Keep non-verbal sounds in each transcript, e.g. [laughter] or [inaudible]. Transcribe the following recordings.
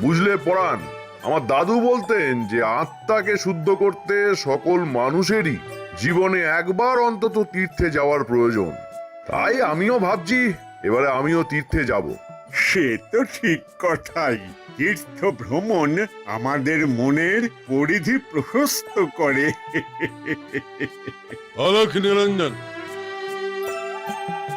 বুঝলে পড়ান আমার দাদু বলতেন যে আত্মাকে শুদ্ধ করতে সকল মানুষেরই জীবনে একবার অন্তত তীর্থে যাওয়ার প্রয়োজন। তাই আমিও ভাবছি এবারে আমিও তীর্থে যাব। সে তো ঠিক কথাই। তীর্থ ভ্রমণ আমাদের মনের পরিধি প্রশস্ত করে। অলক নিরঞ্জন।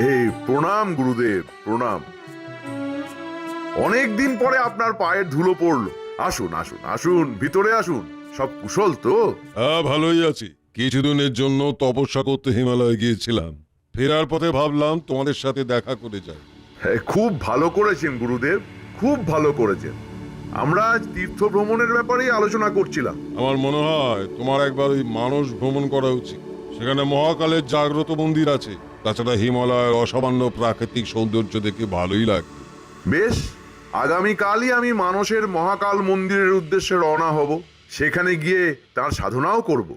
এই প্রণাম গুরুদেব প্রণাম। অনেক দিন পরে আপনার পায়ের ধুলো পড়ল। আসুন আসুন আসুন ভিতরে আসুন। সব কুশল তো। হ্যাঁ ভালোই আছি। কিছুদিনের জন্য তপস্যা করতে হিমালয়ে গিয়েছিলাম। ফেরার পথে ভাবলাম তোমাদের সাথে দেখা করে যাই। খুব ভালো করেছেন গুরুদেব। খুব ভালো করেছেন। আমরা আজ তীর্থ ভ্রমণের ব্যাপারেই আলোচনা করছিলাম। আমার মনে হয় তোমার একবার ওই মানস ভ্রমণ করা উচিত। সেখানে মহাকালের জাগ্রত মন্দির আছে। তাছাড়া হিমালয়ের অসামান্য প্রাকৃতিক সৌন্দর্য দেখে ভালোই লাগে বেশ আগামীকালই আমি মানুষের মহাকাল মন্দিরের উদ্দেশ্যে রওনা হব। সেখানে গিয়ে তার সাধনাও করব।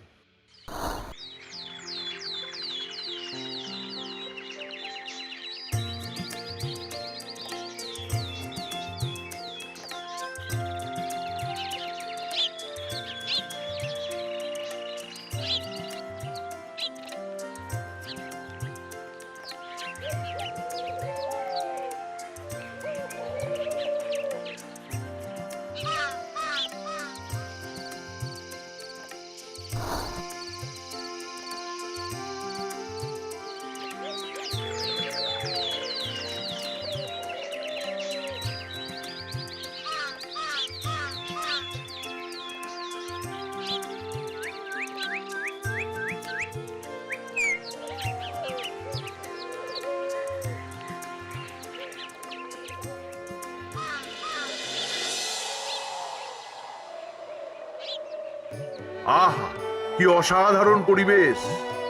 আহা, কি অসাধারণ পরিবেশ।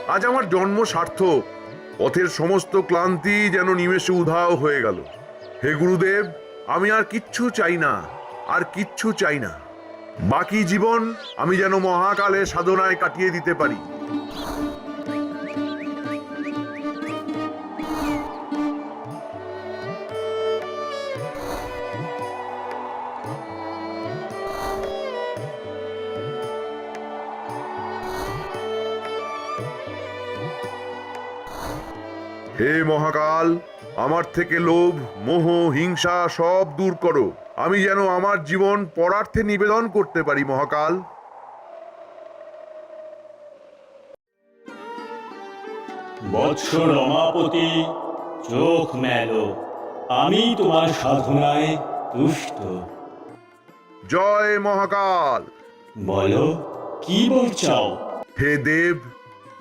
আজ আমার জন্ম সার্থক। পথের সমস্ত ক্লান্তি যেন নিমেষে উধাও হয়ে গেল। হে গুরুদেব, আমি আর কিচ্ছু চাই না, আর কিচ্ছু চাই না। বাকি জীবন আমি যেন মহাকালে সাধনায় কাটিয়ে দিতে পারি। হে মহাকাল আমার থেকে লোভ মোহ হিংসা সব দূর করো। আমি যেন আমার জীবন পরার্থে নিবেদন করতে পারি মহাকাল। বৎস রমাপতি চোখ মেলো। আমি তোমার সাধনায় তুষ্ট। জয় মহাকাল। বলো কি বল চাও? হে দেব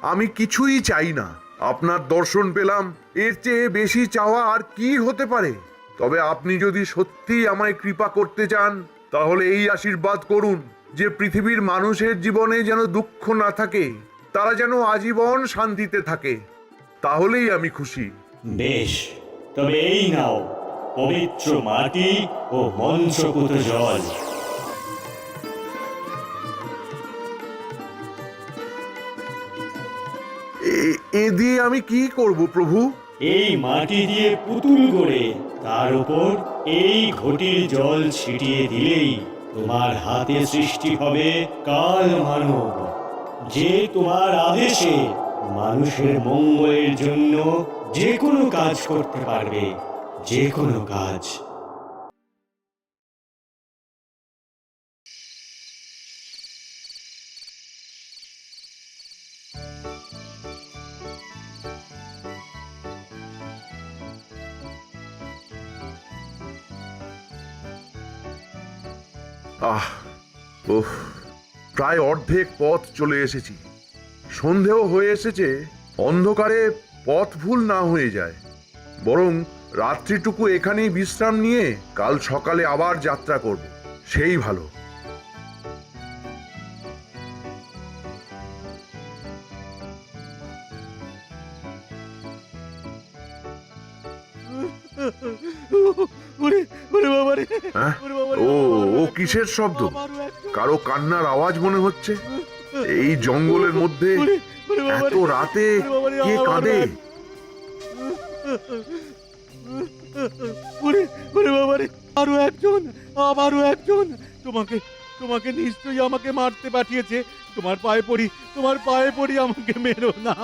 আমি কিছুই চাই না। আপনার দর্শন পেলাম, এর চেয়ে বেশি চাওয়া আর কি হতে পারে? তবে আপনি যদি সত্যি আমায় কৃপা করতে চান, তাহলে এই আশীর্বাদ করুন যে পৃথিবীর মানুষের জীবনে যেন দুঃখ না থাকে, তারা যেন আজীবন শান্তিতে থাকে। তাহলেই আমি খুশি। বেশ, তবে এই নাও, পবিত্র মাটি ও মন্ত্রপুত জল। এ- দিয়ে আমি কি করব, প্রভু? এই মাটি দিয়ে পুতুল গড়ে, তার উপর এই ঘটির জল ছিটিয়ে দিলেই তোমার হাতে সৃষ্টি হবে কাল মানব। যে তোমার আদেশে মানুষের মঙ্গলের জন্য যে কোনো কাজ করতে পারবে, যে কোনো কাজ। আহ ওহ প্রায় অর্ধেক পথ চলে এসেছি সন্ধেও হয়ে এসেছে অন্ধকারে পথ ভুল না হয়ে যায় বরং রাত্রিটুকু এখানেই বিশ্রাম নিয়ে কাল সকালে আবার যাত্রা করব সেই ভালো হ্যাঁ? ও ও কিসের শব্দ? কারও কান্নার আওয়াজ মনে হচ্ছে? এই জঙ্গলের মধ্যে এত রাতে কে কাঁদে? আরও একজন আবারও একজন। তোমাকে তোমাকে নিশ্চয়ই আমাকে মারতে পাঠিয়েছে। তোমার পায়ে পড়ি তোমার পায়ে পড়ি আমাকে মেরো না।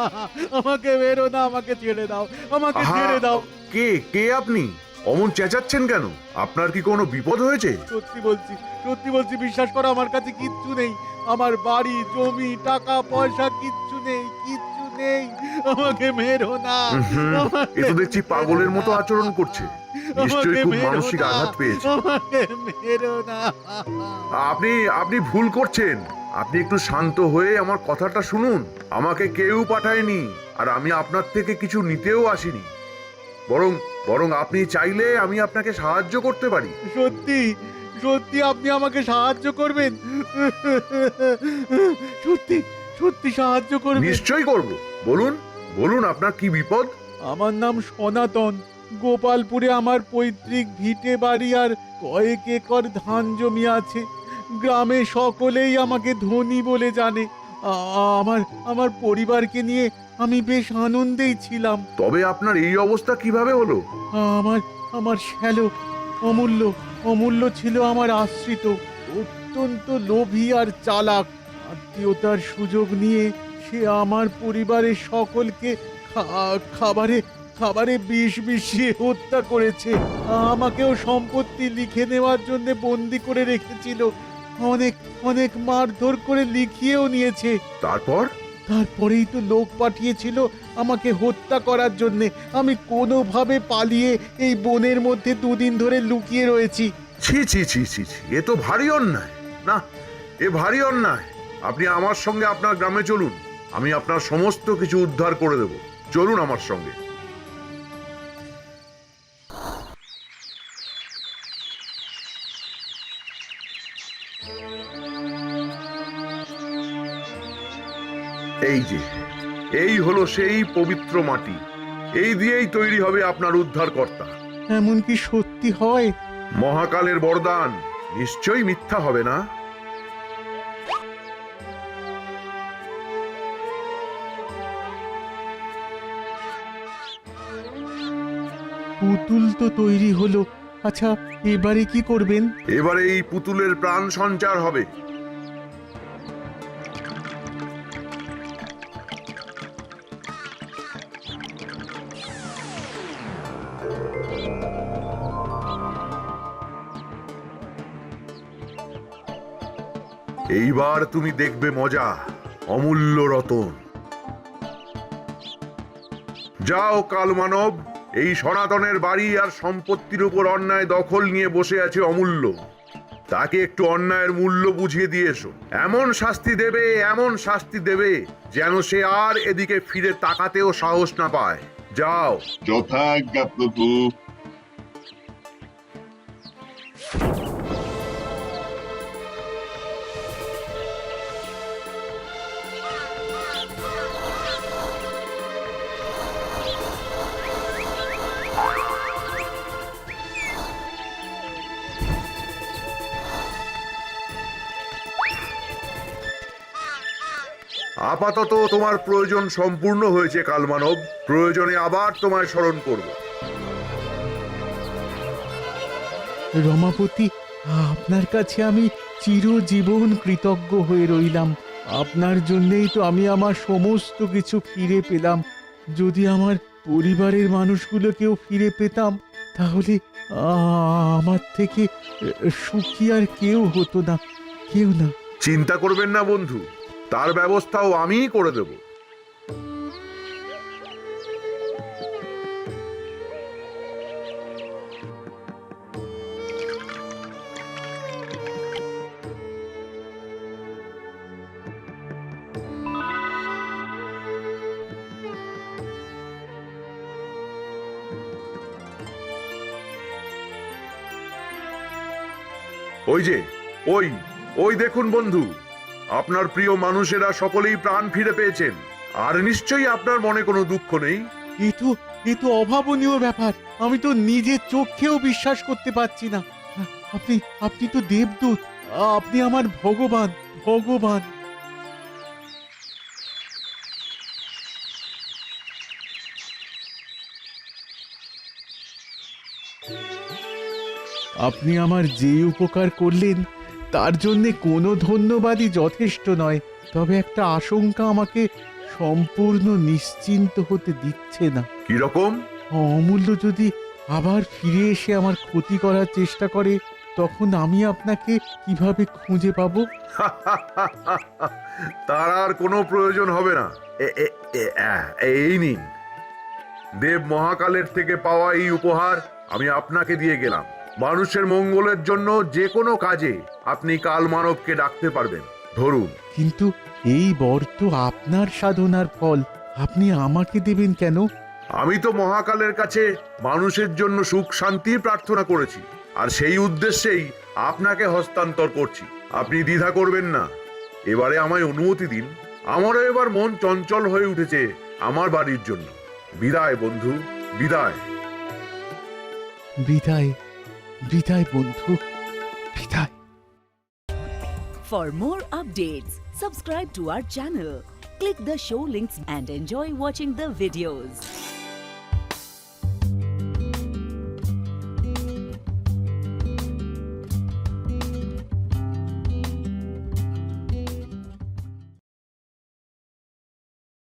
আমাকে মেরো না আমাকে ছেড়ে দাও আমাকে ছেড়ে দাও। কে কে আপনি? অমন চেঁচাচ্ছেন কেন? আপনার কি কোনো বিপদ হয়েছে? সত্যি বলছি সত্যি বলছি বিশ্বাস করো আমার কাছে কিচ্ছু নেই। আমার বাড়ি জমি টাকা পয়সা কিচ্ছু নেই কিচ্ছু নেই। আমাকে মেরো না। এ তো দেখছি পাগলের মতো আচরণ করছে। নিশ্চয়ই খুব মানসিক আঘাত পেয়েছে। আমাকে মেরো না। আপনি আপনি ভুল করছেন। আপনি একটু শান্ত হয়ে আমার কথাটা শুনুন। আমাকে কেউ পাঠায়নি আর আমি আপনার থেকে কিছু নিতেও আসিনি। বরং বরং আপনি চাইলে আমি আপনাকে সাহায্য করতে পারি। সত্যি সত্যি আপনি আমাকে সাহায্য করবেন। সত্যি সত্যি সাহায্য করবেন। নিশ্চয়ই করব। বলুন বলুন আপনার কি বিপদ? আমার নাম সনাতন। গোপালপুরে আমার পৈতৃক ভিটে বাড়ি আর কয়েক একর ধান জমি আছে। গ্রামে সকলেই আমাকে ধনী বলে জানে। আমার আমার পরিবারকে নিয়ে আমি বেশ আনন্দেই ছিলাম। তবে আপনার এই অবস্থা কীভাবে হলো? আমার আমার শ্যালক অমূল্য অমূল্য ছিল আমার আশ্রিত অত্যন্ত লোভী আর চালাক। আত্মীয়তার সুযোগ নিয়ে সে আমার পরিবারের সকলকে খাবারে খাবারে বিষ মিশিয়ে হত্যা করেছে। আমাকেও সম্পত্তি লিখে নেওয়ার জন্য বন্দি করে রেখেছিল। অনেক অনেক মারধর করে লিখিয়েও নিয়েছে। তারপর? তারপরেই তো লোক পাঠিয়েছিল আমাকে হত্যা করার জন্যে। আমি কোনোভাবে পালিয়ে এই বনের মধ্যে দুদিন ধরে লুকিয়ে রয়েছি। ছি ছি ছি ছি ছি এ তো ভারী অন্যায়। না এ ভারী অন্যায়। আপনি আমার সঙ্গে আপনার গ্রামে চলুন। আমি আপনার সমস্ত কিছু উদ্ধার করে দেব। চলুন আমার সঙ্গে। এই যে এই হলো সেই পবিত্র মাটি। এই দিয়েই তৈরি হবে আপনার উদ্ধারকর্তা। এমন কি সত্যি হয়? মহাকালের বরদান নিশ্চয়ই মিথ্যা হবে না? পুতুল তো তৈরি হলো। আচ্ছা এবারে কি করবেন? এবারে এই পুতুলের প্রাণ সঞ্চার হবে। এইবার তুমি দেখবে মজা, অমূল্য রতন। যাও কালমানব এই সনাতনের বাড়ি আর সম্পত্তির উপর অন্যায় দখল নিয়ে বসে আছে অমূল্য। তাকে একটু অন্যায়ের মূল্য বুঝিয়ে দিয়ে এসো। এমন শাস্তি দেবে, এমন শাস্তি দেবে, যেন সে আর এদিকে ফিরে তাকাতেও সাহস না পায়। যাও। যথাজ্ঞা প্রভু। আপাতত তোমার প্রয়োজন সম্পূর্ণ হয়েছে কালমানব। প্রয়োজনে আবার তোমায় স্মরণ করব। রমাপতি আপনার কাছে আমি চিরজীবন কৃতজ্ঞ হয়ে রইলাম। আপনার জন্যেই তো আমি আমার সমস্ত কিছু ফিরে পেলাম। যদি আমার পরিবারের মানুষগুলোকেও ফিরে পেতাম তাহলে আ, আমার থেকে সুখী আর কেউ হতো না। কেউ না। চিন্তা করবেন না বন্ধু। তার ব্যবস্থাও আমিই করে দেব। ওই যে ওই ওই দেখুন বন্ধু। আপনার প্রিয় মানুষেরা সকলেই প্রাণ ফিরে পেয়েছেন। আর নিশ্চয়ই আপনার মনে কোনো দুঃখ নেই? এ তো এ তো অভাবনীয় ব্যাপার। আমি তো নিজের চোখেও বিশ্বাস করতে পারছি না। আপনি আপনি তো দেবদূত। আপনি আমার ভগবান ভগবান। আপনি আমার যে উপকার করলেন তার জন্যে কোনো ধন্যবাদই যথেষ্ট নয় তবে একটা আশঙ্কা আমাকে সম্পূর্ণ নিশ্চিন্ত হতে দিচ্ছে না। কীরকম অমূল্য যদি আবার ফিরে এসে আমার ক্ষতি করার চেষ্টা করে তখন আমি আপনাকে কীভাবে খুঁজে পাবো? [laughs] তার আর কোনো প্রয়োজন হবে না। এই নিন। দেব মহাকালের থেকে পাওয়া এই উপহার আমি আপনাকে দিয়ে গেলাম। মানুষের মঙ্গলের জন্য যে কোনো কাজে আপনি কাল মানবকে ডাকতে পারবেন। ধরুন। কিন্তু এই বর তো আপনার সাধনার ফল। আপনি আমাকে দেবেন কেন? আমি তো মহাকালের কাছে মানুষের জন্য সুখ শান্তি প্রার্থনা করেছি। আর সেই উদ্দেশ্যেই আপনাকে হস্তান্তর করছি। আপনি দ্বিধা করবেন না। এবারে আমায় অনুমতি দিন। আমারও এবার মন চঞ্চল হয়ে উঠেছে আমার বাড়ির জন্য। বিদায় বন্ধু বিদায়। বিদায়। বিদায় বন্ধু বিদায় For more updates, subscribe to our channel, click the show links and enjoy watching the videos.